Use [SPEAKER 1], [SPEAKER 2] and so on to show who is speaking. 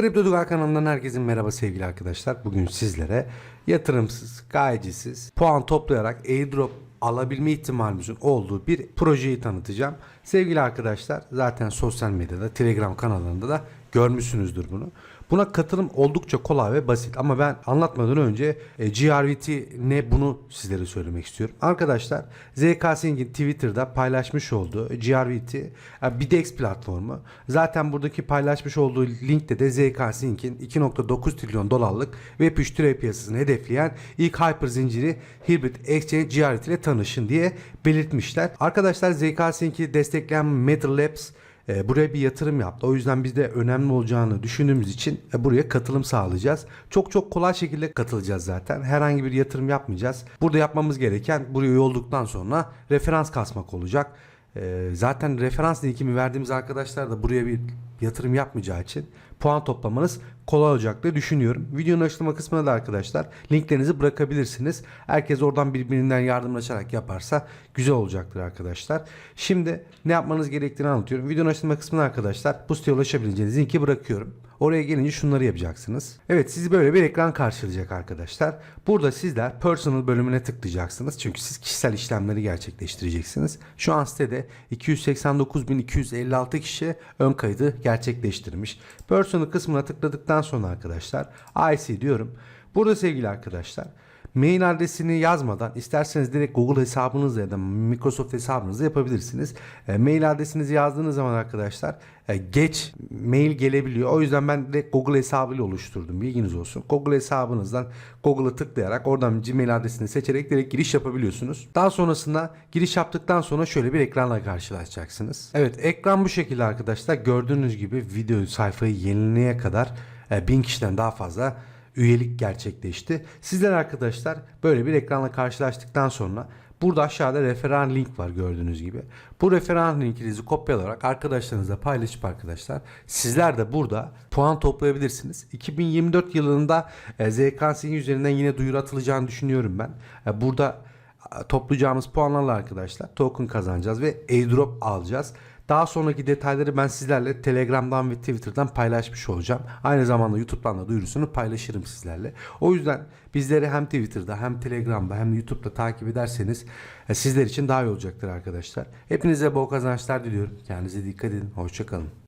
[SPEAKER 1] Kripto Dugal kanalından herkese merhaba sevgili arkadaşlar. Bugün sizlere yatırımsız, gayecisiz, puan toplayarak airdrop alabilme ihtimalimizin olduğu bir projeyi tanıtacağım. Sevgili arkadaşlar zaten sosyal medyada, Telegram kanallarında da görmüşsünüzdür bunu. Buna katılım oldukça kolay ve basit ama ben anlatmadan önce e, GRVT ne bunu sizlere söylemek istiyorum. Arkadaşlar ZK Sing'in Twitter'da paylaşmış olduğu GRVT e, Bidex platformu. Zaten buradaki paylaşmış olduğu linkte de ZK Sing'in 2.9 trilyon dolarlık Web3 türev piyasasını hedefleyen ilk hyper zinciri Hybrid Exchange GRVT ile tanışın diye belirtmişler. Arkadaşlar ZK Sync'i destekleyen Matter Labs e, buraya bir yatırım yaptı. O yüzden biz de önemli olacağını düşündüğümüz için e, buraya katılım sağlayacağız. Çok çok kolay şekilde katılacağız zaten. Herhangi bir yatırım yapmayacağız. Burada yapmamız gereken buraya üye olduktan sonra referans kasmak olacak. E, zaten referans linkimi verdiğimiz arkadaşlar da buraya bir yatırım yapmayacağı için puan toplamanız kolay olacak diye düşünüyorum. Videonun açıklama kısmına da arkadaşlar linklerinizi bırakabilirsiniz. Herkes oradan birbirinden yardımlaşarak yaparsa güzel olacaktır arkadaşlar. Şimdi ne yapmanız gerektiğini anlatıyorum. Videonun açıklama kısmına arkadaşlar bu siteye ulaşabileceğiniz linki bırakıyorum. Oraya gelince şunları yapacaksınız. Evet sizi böyle bir ekran karşılayacak arkadaşlar. Burada sizler personal bölümüne tıklayacaksınız. Çünkü siz kişisel işlemleri gerçekleştireceksiniz. Şu an sitede 289.256 kişi ön kaydı gerçekleştirmiş. Personal kısmına tıkladıktan sonra arkadaşlar IC diyorum. Burada sevgili arkadaşlar mail adresini yazmadan isterseniz direkt Google hesabınızla ya da Microsoft hesabınızla yapabilirsiniz. E, mail adresinizi yazdığınız zaman arkadaşlar e, geç mail gelebiliyor. O yüzden ben direkt Google hesabıyla oluşturdum. Bilginiz olsun. Google hesabınızdan Google'a tıklayarak oradan Gmail adresini seçerek direkt giriş yapabiliyorsunuz. Daha sonrasında giriş yaptıktan sonra şöyle bir ekranla karşılaşacaksınız. Evet ekran bu şekilde arkadaşlar. Gördüğünüz gibi video sayfayı yenileye kadar e, 1000 kişiden daha fazla üyelik gerçekleşti. Sizler arkadaşlar böyle bir ekranla karşılaştıktan sonra burada aşağıda referan link var gördüğünüz gibi. Bu referan linkinizi kopyalayarak arkadaşlarınızla paylaşıp arkadaşlar sizler de burada puan toplayabilirsiniz. 2024 yılında e, ZKS'nin üzerinden yine duyuru atılacağını düşünüyorum ben. E, burada toplayacağımız puanlarla arkadaşlar token kazanacağız ve airdrop alacağız. Daha sonraki detayları ben sizlerle Telegram'dan ve Twitter'dan paylaşmış olacağım. Aynı zamanda YouTube'dan da duyurusunu paylaşırım sizlerle. O yüzden bizleri hem Twitter'da hem Telegram'da hem YouTube'da takip ederseniz e, sizler için daha iyi olacaktır arkadaşlar. Hepinize bol kazançlar diliyorum. Kendinize dikkat edin. Hoşçakalın.